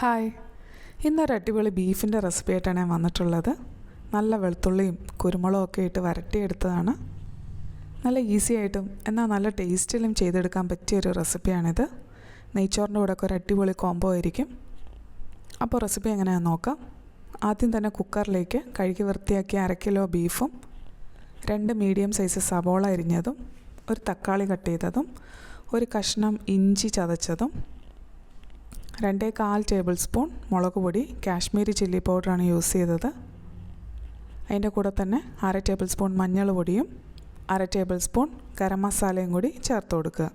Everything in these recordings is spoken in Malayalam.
ഹായ്. ഇന്നൊരു അടിപൊളി ബീഫിന്റെ റെസിപ്പി ആയിട്ടാണ് ഞാൻ വന്നിട്ടുള്ളത്. നല്ല വെളുത്തുള്ളിയും കുരുമുളകും ഒക്കെ ഇട്ട് വരട്ടിയെടുത്തതാണ്. നല്ല ഈസി ആയിട്ടും എന്നാൽ നല്ല ടേസ്റ്റിലും ചെയ്തെടുക്കാൻ പറ്റിയൊരു റെസിപ്പിയാണിത്. നെയ്ച്ചോറിന്റെ കൂടെ ഒക്കെ ഒരു അടിപൊളി കോംബോ ആയിരിക്കും. അപ്പോൾ റെസിപ്പി എങ്ങനെയാണെന്ന് നോക്കാം. ആദ്യം തന്നെ കുക്കറിലേക്ക് കഴുകി വൃത്തിയാക്കിയ അര കിലോ ബീഫും രണ്ട് മീഡിയം സൈസ് സവോള അരിഞ്ഞതും ഒരു തക്കാളി കട്ട് ചെയ്തതും ഒരു കഷ്ണം ഇഞ്ചി ചതച്ചതും രണ്ടേ കാൽ ടേബിൾ സ്പൂൺ മുളക് പൊടി കാശ്മീരി ചില്ലി പൗഡറാണ് യൂസ് ചെയ്തത്. അതിന്റെ കൂടെ തന്നെ അര ടേബിൾ സ്പൂൺ മഞ്ഞൾ പൊടിയും അര ടേബിൾ സ്പൂൺ ഗരം മസാലയും കൂടി ചേർത്ത് കൊടുക്കുക.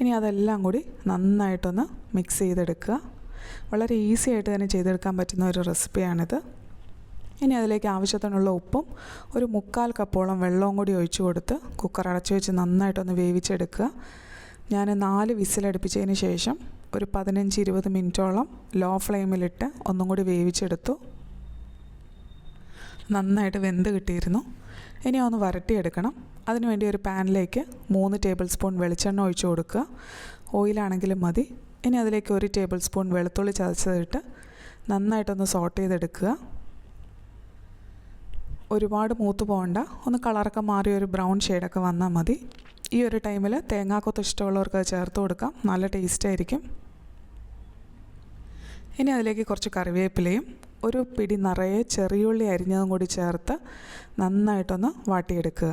ഇനി അതെല്ലാം കൂടി നന്നായിട്ടൊന്ന് മിക്സ് ചെയ്തെടുക്കുക. വളരെ ഈസി ആയിട്ട് തന്നെ ചെയ്തെടുക്കാൻ പറ്റുന്ന ഒരു റെസിപ്പിയാണിത്. ഇനി അതിലേക്ക് ആവശ്യത്തിനുള്ള ഉപ്പും ഒരു മുക്കാൽ കപ്പോളം വെള്ളവും കൂടി ഒഴിച്ചു കൊടുത്ത് കുക്കർ അടച്ചു വെച്ച് നന്നായിട്ടൊന്ന് വേവിച്ചെടുക്കുക. ഞാൻ നാല് വിസിലടുപ്പിച്ചതിന് ശേഷം ഒരു പതിനഞ്ച് ഇരുപത് മിനിറ്റോളം ലോ ഫ്ലെയിമിലിട്ട് ഒന്നും കൂടി വേവിച്ചെടുത്തു. നന്നായിട്ട് വെന്ത് കിട്ടിയിരുന്നു. ഇനി ഒന്ന് വരട്ടിയെടുക്കണം. അതിനുവേണ്ടി ഒരു പാനിലേക്ക് മൂന്ന് ടേബിൾ സ്പൂൺ വെളിച്ചെണ്ണ ഒഴിച്ചു കൊടുക്കുക. ഓയിലാണെങ്കിലും മതി. ഇനി അതിലേക്ക് ഒരു ടേബിൾ സ്പൂൺ വെളുത്തുള്ളി ചതച്ചതിട്ട് നന്നായിട്ടൊന്ന് സോട്ട് ചെയ്തെടുക്കുക. ഒരുപാട് മൂത്ത് പോകണ്ട. ഒന്ന് കളറൊക്കെ മാറി ഒരു ബ്രൗൺ ഷെയ്ഡൊക്കെ വന്നാൽ മതി. ഈ ഒരു ടൈമിൽ തേങ്ങാക്കൊത്ത് ഇഷ്ടമുള്ളവർക്ക് ചേർത്ത് കൊടുക്കാം. നല്ല ടേസ്റ്റ് ആയിരിക്കും. ഇനി അതിലേക്ക് കുറച്ച് കറിവേപ്പിലയും ഒരു പിടി നിറയെ ചെറിയുള്ളി അരിഞ്ഞതും കൂടി ചേർത്ത് നന്നായിട്ടൊന്ന് വാട്ടിയെടുക്കുക.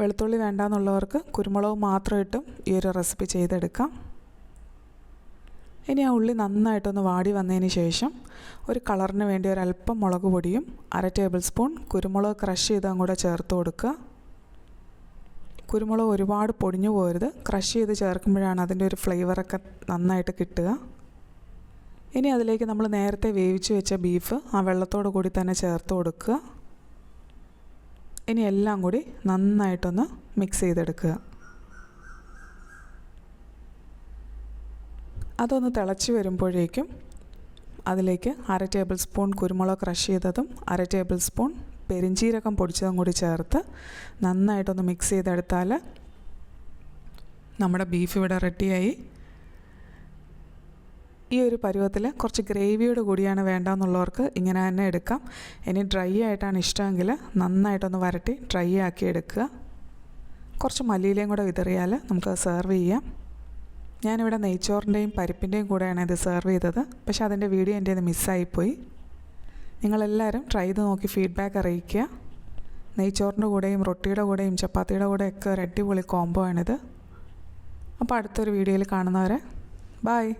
വെളുത്തുള്ളി വേണ്ടാന്നുള്ളവർക്ക് കുരുമുളക് മാത്രം ഇട്ടും ഈ ഒരു റെസിപ്പി ചെയ്തെടുക്കാം. ഇനി ആ ഉള്ളി നന്നായിട്ടൊന്ന് വാടി വന്നതിന് ശേഷം ഒരു കളറിന് വേണ്ടി ഒരല്പം മുളക് പൊടിയും അര ടേബിൾ സ്പൂൺ കുരുമുളക് ക്രഷ് ചെയ്തും കൂടെ ചേർത്ത് കൊടുക്കുക. കുരുമുളക് ഒരുപാട് പൊടിഞ്ഞു പോകരുത് ക്രഷ് ചെയ്ത് ചേർക്കുമ്പോഴാണ് അതിന്റെ ഒരു ഫ്ലേവറൊക്കെ നന്നായിട്ട് കിട്ടുക. ഇനി അതിലേക്ക് നമ്മൾ നേരത്തെ വേവിച്ച് വെച്ച ബീഫ് ആ വെള്ളത്തോട് കൂടി തന്നെ ചേർത്ത് കൊടുക്കുക. ഇനി എല്ലാം കൂടി നന്നായിട്ടൊന്ന് മിക്സ് ചെയ്തെടുക്കുക. അതൊന്ന് തിളച്ച് വരുമ്പോഴേക്കും അതിലേക്ക് അര ടേബിൾ സ്പൂൺ കുരുമുളക് ക്രഷ് ചെയ്തതും അര ടേബിൾ സ്പൂൺ പെരിഞ്ചീരകം പൊടിച്ചതും കൂടി ചേർത്ത് നന്നായിട്ടൊന്ന് മിക്സ് ചെയ്തെടുത്താൽ നമ്മുടെ ബീഫ് ഇവിടെ റെഡിയായി ഈ ഒരു പരുവത്തിൽ കുറച്ച് ഗ്രേവിയോട് കൂടിയാണ് വേണ്ടതെന്നുള്ളവർക്ക് ഇങ്ങനെ തന്നെ എടുക്കാം. ഇനി ഡ്രൈ ആയിട്ടാണ് ഇഷ്ടമെങ്കിൽ നന്നായിട്ടൊന്ന് വരട്ടി ഡ്രൈ ആക്കി എടുക്കുക. കുറച്ച് മല്ലിയിലയും കൂടെ വിതറിയാൽ നമുക്ക് സെർവ് ചെയ്യാം. ഞാനിവിടെ നെയ്ച്ചോറിന്റെയും പരിപ്പിന്റെയും കൂടെയാണ് ഇത് സെർവ് ചെയ്തത്. പക്ഷേ അതിന്റെ വീഡിയോ എന്റെ ഇത് മിസ്സായിപ്പോയി നിങ്ങളെല്ലാവരും ട്രൈ ചെയ്ത് നോക്കി ഫീഡ്ബാക്ക് അറിയിക്കുക. നെയ്ച്ചോറിന്റെ കൂടെയും റൊട്ടിയുടെ കൂടെയും ചപ്പാത്തിയുടെ കൂടെയൊക്കെ ഒരു അടിപൊളി കോംബോ ആണിത്. അപ്പോൾ അടുത്തൊരു വീഡിയോയിൽ കാണുന്നവരെ ബായ്